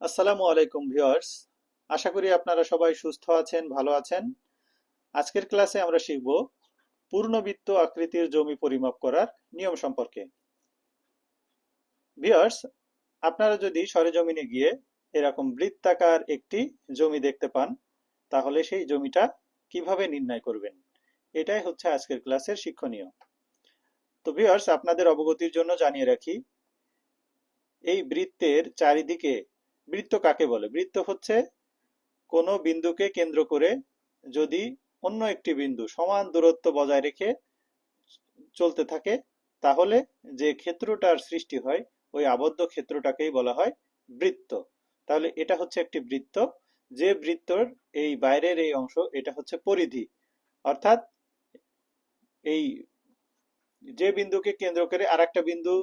আসসালামু আলাইকুম ভিউয়ার্স। আশা করি আপনারা সবাই সুস্থ আছেন, ভালো আছেন। আজকের ক্লাসে আমরা শিখব পূর্ণবৃত্ত আকৃতির জমি পরিমাপ করার নিয়ম সম্পর্কে। ভিউয়ার্স, আপনারা যদি সরেজমিনে গিয়ে এরকম বৃত্তাকার একটি জমি দেখতে পান, তাহলে সেই জমিটা কীভাবে নির্ণয় করবেন? এটাই হচ্ছে আজকের ক্লাসের শিক্ষণীয়। তো ভিউয়ার্স, আপনাদের অবগতির জন্য জানিয়ে রাখি, এই বৃত্তের চারিদিকে বৃত্ত কাকে বলে? বৃত্ত হচ্ছে কোনো বিন্দুকে কেন্দ্র করে যদি অন্য একটি বিন্দু সমান দূরত্ব বজায় রেখে চলতে থাকে, তাহলে যে ক্ষেত্রটার সৃষ্টি হয়, ওই আবদ্ধ ক্ষেত্রটাকেই বলা হয় বৃত্ত। তাহলে এটা হচ্ছে একটি বৃত্ত। যে বৃত্তর এই বাইরের এই অংশ, এটা হচ্ছে পরিধি। অর্থাৎ এই যে বিন্দুকে কেন্দ্র করে আর একটা বিন্দু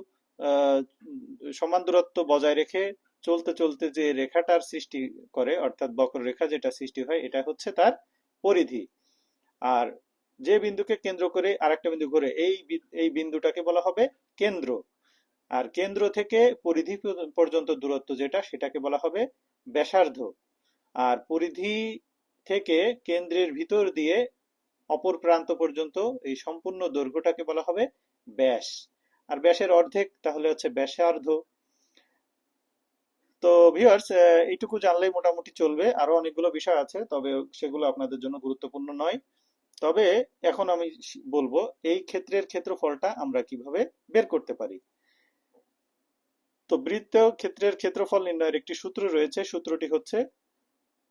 সমান দূরত্ব বজায় রেখে চলতে চলতে যে রেখাটার সৃষ্টি করে, অর্থাৎ বক্ররেখা যেটা সৃষ্টি হয়, এটা হচ্ছে তার পরিধি। আর যে বিন্দুকে কেন্দ্র করে আরেকটা বিন্দু ঘুরে, এই এই বিন্দুটাকে বলা হবে কেন্দ্র। আর কেন্দ্র থেকে পরিধি পর্যন্ত দূরত্ব যেটা, সেটাকে বলা হবে ব্যাসার্ধ। আর পরিধি থেকে কেন্দ্রের ভিতর দিয়ে অপর প্রান্ত পর্যন্ত এই সম্পূর্ণ দৈর্ঘ্যটাকে বলা হবে ব্যাস। আর ব্যাসের অর্ধেক তাহলে হচ্ছে ব্যাসার্ধ। তো ভিউয়ার্স এইটুকু জানলেই মোটামুটি চলবে। আরও অনেকগুলো বিষয় আছে, তবে সেগুলো আপনাদের জন্য গুরুত্বপূর্ণ নয়। তবে এখন আমি বলব, এই ক্ষেত্রের ক্ষেত্রফলটা আমরা কীভাবে বের করতে পারি? তো বৃত্ত ক্ষেত্রের ক্ষেত্রফল নির্ণয়ের একটি সূত্র রয়েছে, সূত্রটি হচ্ছে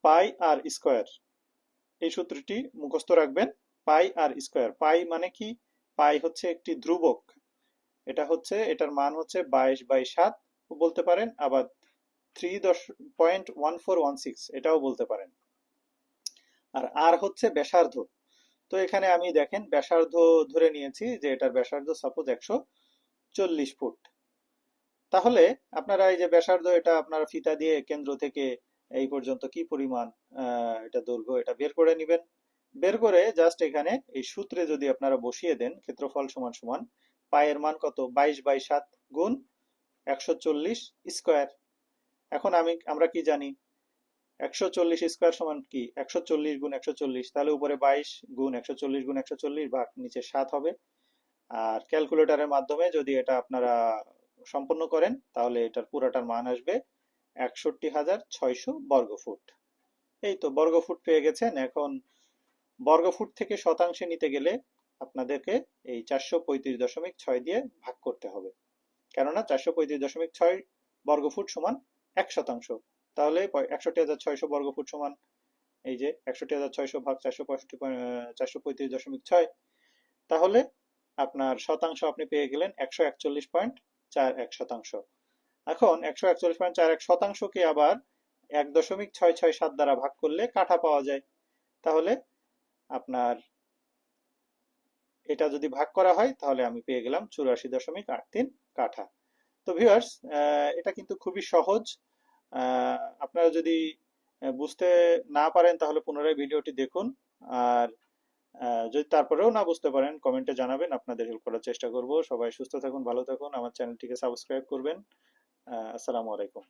পাই আর স্কোয়ার। এই সূত্রটি মুখস্থ রাখবেন, পাই আর স্কোয়ার। পাই মানে কি? পাই হচ্ছে একটি ধ্রুবক। এটা হচ্ছে, এটার মান হচ্ছে বাইশ বাই সাত, বলতে পারেন, আবার three point one four one six এটাও বলতে পারেন। আর আর হচ্ছে ব্যাসার্ধ। তো এখানে আমি দেখেন, ব্যাসার্ধ ধরে নিয়েছি যে এটার ব্যাসার্ধ সাপোজ একশো চল্লিশ ফুট। তাহলে আপনারা এই যে ব্যাসার্ধ, এটা আপনারা ফিতা দিয়ে কেন্দ্র থেকে এই পর্যন্ত কি পরিমাণ এটা দৈর্ঘ্য, এটা বের করে নেবেন। বের করে জাস্ট এখানে এই সূত্রে যদি আপনারা বসিয়ে দেন, ক্ষেত্রফল সমান সমান, পায়ের মান কত? বাইশ বাই সাত গুণ একশো চল্লিশ স্কোয়ার। এখন আমি, আমরা কি জানি? একশো চল্লিশ স্কোয়ার সমান কি? একশো চল্লিশ গুণ একশো চল্লিশ, তাহলে উপরে বাইশ গুণ একশো চল্লিশ গুণ একশো চল্লিশ ভাগ নিচে সাত হবে। আর ক্যালকুলেটরের মাধ্যমে যদি এটা আপনারা সম্পন্ন করেন, তাহলে এটার পুরোটার মান আসবে একষট্টি হাজার ছয়শো বর্গফুট। এই তো বর্গফুট পেয়ে গেছেন। এখন বর্গফুট থেকে শতাংশে নিতে গেলে আপনাদেরকে এই চারশো পঁয়ত্রিশ দশমিক ছয় দিয়ে ভাগ করতে হবে। কেননা চারশো পঁয়ত্রিশ দশমিক ছয় বর্গফুট সমান এক শতাংশ। তাহলে একষট্টি হাজার ছয়শো বর্গফুট সমান এই যে একষট্টি হাজার ছয়শো ভাগ চারশো পঁয়ষট্টি চারশো পঁয়ত্রিশ দশমিক ছয়। তাহলে আপনার শতাংশ আপনি পেয়ে গেলেন একশো একচল্লিশ পয়েন্ট চার এক শতাংশ। এখন একশো একচল্লিশ পয়েন্ট চার এক শতাংশকে আবার এক দশমিক ছয় ছয় সাত দ্বারা ভাগ করলে কাঠা পাওয়া যায়। তাহলে আপনার এটা যদি ভাগ করা হয়, তাহলে আমি পেয়ে গেলাম চুরাশি দশমিক আট তিন কাঠা। তো ভিউয়ার্স এটা কিন্তু খুবই সহজ। আপনারা যদি বুঝতে না পারেন তাহলে পুনরায় ভিডিওটি দেখুন। আর যদি তারপরেও না বুঝতে পারেন, কমেন্টে জানাবেন, আপনাদের হেল্প করার চেষ্টা করব। সবাই সুস্থ থাকুন, ভালো থাকুন। আমার চ্যানেলটিকে সাবস্ক্রাইব করবেন। আসসালামু আলাইকুম।